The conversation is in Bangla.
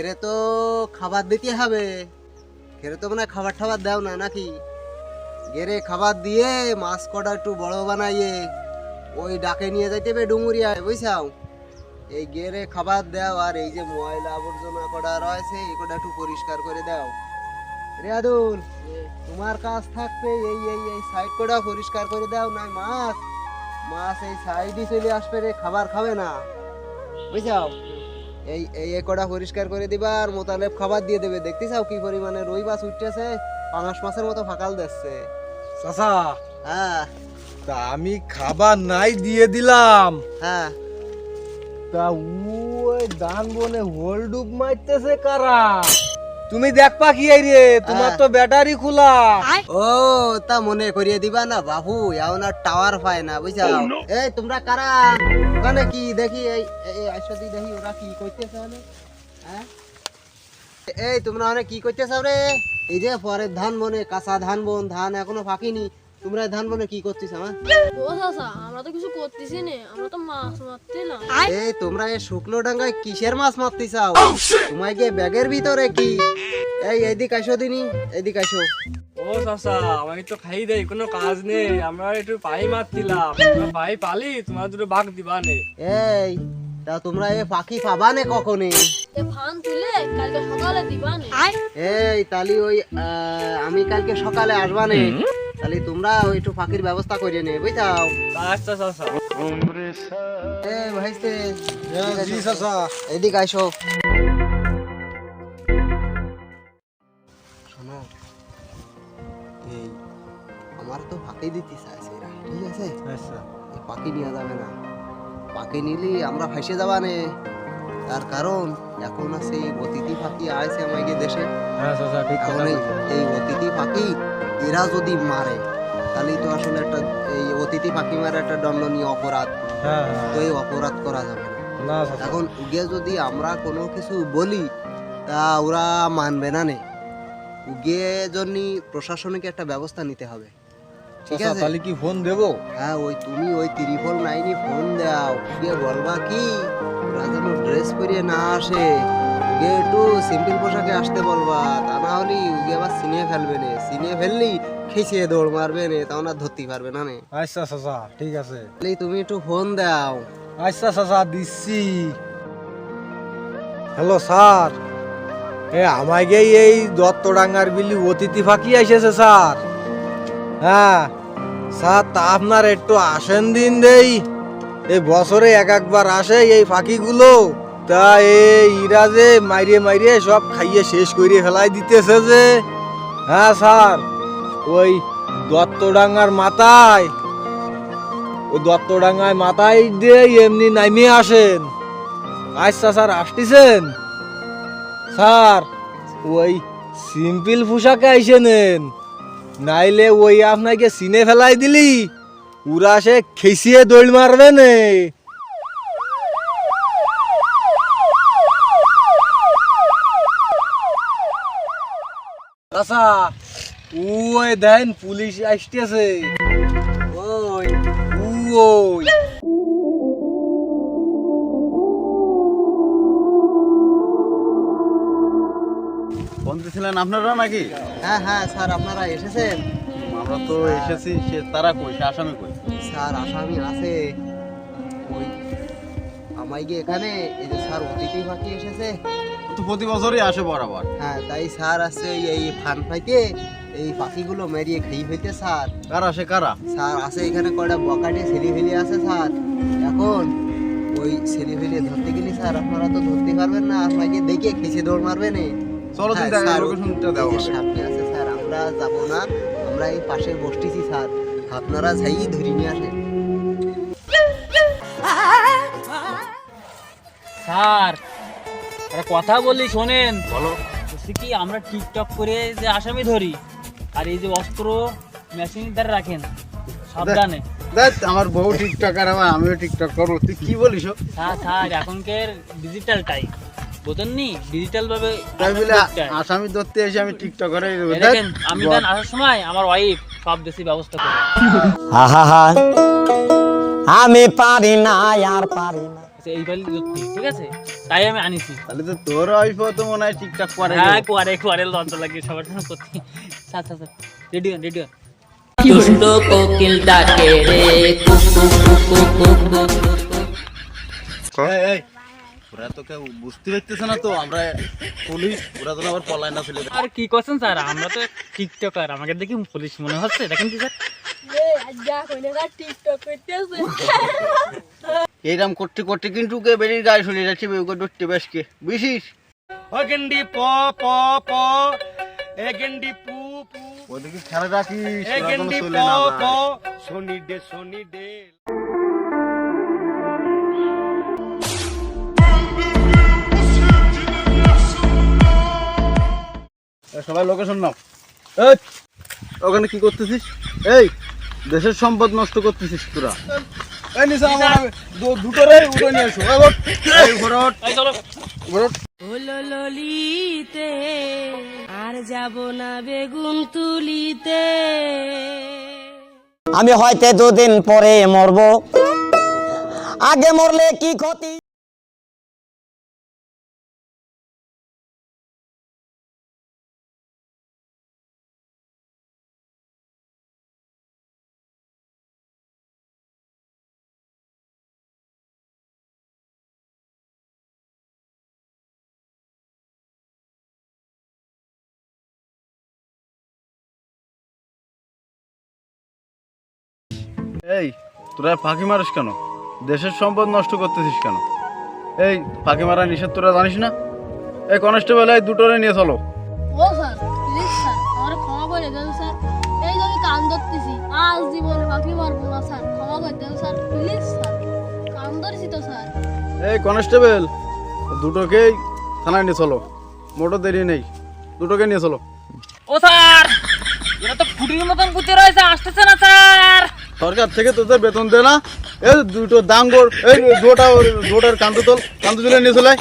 খেরে তো খাবার দিতে হবে। খেরে তো মানে খাবার টাবার দাও না, নাকি? গেরে খাবার দিয়ে মাছ কটা একটু বড় বানাইয়ে ওই ডাকে নিয়ে যাইতে হবে ডুমুরিয়ায়, বুঝছাও? এই গেরে খাবার দাও, আর এই যে ময়লা আবর্জনা কটা রয়েছে, এই কটা একটু পরিষ্কার করে দাও। রিয়াদুল তোমার কাজ থাকবে এই এই এই সাইড কটা পরিষ্কার করে দাও না মাছ। মাছ এই সাইডে চলে আসবে রে, খাবার খাবে না। বুঝছাও? এই এই একটা পরিষ্কার করে দিবা আর মোতালেব খাবার দিয়ে দেবে। দেখতে চাও কি পরিমাণে রুই মাছ উঠতেছে? পাঙাশ মাছের মতো ফাঁকাল দিচ্ছে। চাচা হ্যাঁ। তা আমি খাবার নাই দিয়ে দিলাম। হ্যাঁ। তা ওই দান বনে হোল ডুব মারতেছে কারা? তুমি দেখবা কি এই রে তোমার তো ব্যাটারি খোলা। ও তা মনে করিয়ে দিবা না বাবু এও না টাওয়ার পায় না বুঝছ? এই তোমরা কারা? ওখানে কি দেখি? এই এই আইসতি দেখি ওরা কি করতেছে ওখানে হ্যাঁ? এই তোমরা অনেক কি করতেছ রে এই যে পরের ধান বনে কাঁচা ধান বন ধান এখনও ফাঁকিনি তোমরা ধান বনে কি করছিস আমার ও চাচা আমরা তো কিছু করতেছি না আমরা তো মাছ মারতেলাম এই তোমরা এই শুকনো ডাঙ্গায় কিসের মাছ মারতে চাও তোমায় গিয়ে ব্যাগের ভিতরে কি? এই এদিক আইসো দিনি এদিক আইসো। ও চাচা আমাকে তো খাই দেয় কোনো কাজ নেই আমরা একটু পাই মারছিলাম আমরা পাই পালি তোমার দুটো বাঘ দিবা নে। এই তা তোমরা এ পাখি পাবা নে কখনই এ ফান তুলে কালকে সকালে দিবা নে। এই তালি ওই আহ, আমি কালকে সকালে আসবা নে। তাহলে তোমরা একটু পাখির ব্যবস্থা করে নে বুঝছাও? আচ্ছা চাচা এ ভাইস্তে জি চাচা। এদিক আইসো শোনো এই আমার তো ফাঁকি দিতে চাইছে ঠিক আছে? আচ্ছা। পাখি যাবে না। পাখি নিলে আমরা ফাইসে যাবা নে। তার কারণ এখন আছে এই অতিথি পাখি আমাকে দেশে। হ্যাঁ চাচা ঠিক এই- এই অতিথি পাখি এরা যদি মারে তাহলে তো আসলে একটা এই অতিথি পাখি মারা একটা দণ্ডনীয় অপরাধ। হ্যাঁ তো এই অপরাধ করা যাবে না। না এখন উগে যদি আমরা কোনো কিছু বলি তা ওরা মানবে না নে। উগে জন্য প্রশাসনিক একটা ব্যবস্থা নিতে হবে। ঠিক আছে? তাহলে কি ফোন দেবো? হ্যাঁ ওই তুমি ওই ত্রিফল নাইনি ফোন দাও। গিয়ে বলবা কি ওরা যেন ড্রেস পরিয়ে না আসে। একটু সিম্পল পোশাকে আসতে বলবা তা না হলে উগে আবার সিনে ফেলবে নে। সিনে ফেললি খেঁচিয়ে দৌড় মারবে নে তখন আর ধরতে পারবে না নে। আচ্ছা চাচা ঠিক আছে। তাহলে তুমি একটু ফোন দাও। আচ্ছা চাচা দিচ্ছি। Hello sir. এ আমাকে এই দত্তডাঙ্গার বিলি অতিথি ফাঁকি এসেছে স্যার। হ্যাঁ স্যার তা আপনার একটু আসেন দিন দেই। এই বছরে এক একবার আসে এই ফাঁকিগুলো। তা এই ইরা যে মাইরিয়ে মাইরিয়ে সব খাইয়ে শেষ করে ফেলাই দিতেছে যে। হ্যাঁ স্যার, ওই দত্তডাঙ্গার মাথায়, ওই দত্তডাঙ্গায় মাথায় দিয়ে এমনি নামিয়ে আসেন। আচ্ছা স্যার, আসতেছেন? স্যার, ওই সিম্পল পোশাকে আইসে নেন। নাইলে ওই আপনাকে সিনে ফেলাই দিলি উরা সে খেসিয়ে দৌড় মারবে নে। আচ্ছা ওই দেন পুলিশ আসতেছে। ওই ওই। দিয়েছিলেন আপনারা নাকি? হ্যাঁ হ্যাঁ স্যার আপনারা এসেছেন? আমরা তো এসেছি সে তারা কই? সে আসামি কই? স্যার আসামি আছে। ওই আমায় গিয়ে এখানে এই যে স্যার অতিথি পাখি এসেছে। তো প্রতি বছরই আসে বরাবর। হ্যাঁ তাই স্যার আছে এই এই ফান পাইতে এই পাখিগুলো মেরিয়ে খেয়ে ফেলতে স্যার। কারা সে কারা? স্যার আছে এখানে কয়টা বকাটে ছেলে ফেলে আছে স্যার। এখন ওই ছেলে ফেলে ধরতে গেলে স্যার আপনারা তো ধরতে পারবেন না আপনাকে দেখে খেঁচে দৌড় মারবেন চলো দিন দেখা লোকেশনটা হবে সামনে আছে স্যার আমরা যাব না আমরা এই পাশে বসতেছি স্যার। আপনারা যাই ধরে নিয়ে আসেন। স্যার একটা কথা বলি শোনেন। বলো বলছি কি আমরা টিকটক করে যে আসামি ধরি আর এই যে অস্ত্র মেশিন দ্বারা রাখেন সাবধানে। দেখ আমার বউ টিকটক আর আমার আমিও টিকটক করব। তুই কি বলিস ও? স্যার স্যার এখনকার ডিজিটাল টাইম বোঝেননি? ডিজিটাল ভাবে তাই বলে আসামি ধরতে হয়। এসে আমি টিকটক করে দেখেন আমি দেন আসার সময় আমার ওয়াইফ সব দেশি ব্যবস্থা করে। আহা আমি পারি না আর পারি না। আচ্ছা এই বালি ঠিক আছে? তাই আমি আনিছি। তাহলে তো তোর ওয়াইফ তো মনে হয় ঠিকঠাক করে হ্যাঁ করে করে লজ্জা লাগে সবার জন্য করতে আচ্ছা আচ্ছা রেডি হন রেডি হন। দুষ্ট কোকিল ডাকে রে কুকু কুকু কুকু এই, এই, ওরা তো কেউ বুঝতে পারতেছে না তো আমরা পুলিশ ওরা তো আবার পলায় না ফেলে। আর কি করছেন স্যার? আমরা তো টিকটকার আমাকে দেখি পুলিশ মনে হচ্ছে দেখেন কি স্যার। এইরকম করতে করতে কিন্তু কে বেরিয়ে গায়ে শুনে যাচ্ছে ওকে ধরতে বেশকে বুঝিস? ওদিকে খেলা রাখিস চলে যায়। এ, সবাই লোকেশন নাও। এই ওখানে কি করতেছিস? এই দেশের সম্পদ নষ্ট করতেছিস তোরা। ললিতে আর যাব না বেগুন তুলিতে। আমি হয়তো দুদিন পরে মরব। আগে মরলে কি ক্ষতি? এই তোরা ফাঁকি মারিস কেন? দেশের সম্পদ নষ্ট করতেছিস কেন? এই ফাঁকি মারা নিষেধ তোরা জানিস না? এই কনস্টেবল এই দুটোরে নিয়ে চলো। ও স্যার প্লিজ স্যার আমার ক্ষমা করে দেন স্যার। এই যে আমি কান ধরতেছি আজ জীবনে বাকি মারবো না স্যার ক্ষমা করে দেন স্যার প্লিজ স্যার। কান ধরেছি তো স্যার। এই কনস্টেবল দুটোকেই থানায় নিয়ে চলো। মোটো দেরি নেই। দুটোকে নিয়ে চলো। ও স্যার এরা তো ফুটির মতন পুঁতে রয়েছে আসতেছে না স্যার। সরকার থেকে তোদের বেতন দে না এই দুটো দাঙ্গর, এই জোটা দুটার কান্দুতল, কান্দুতলে নিয়ে চলে।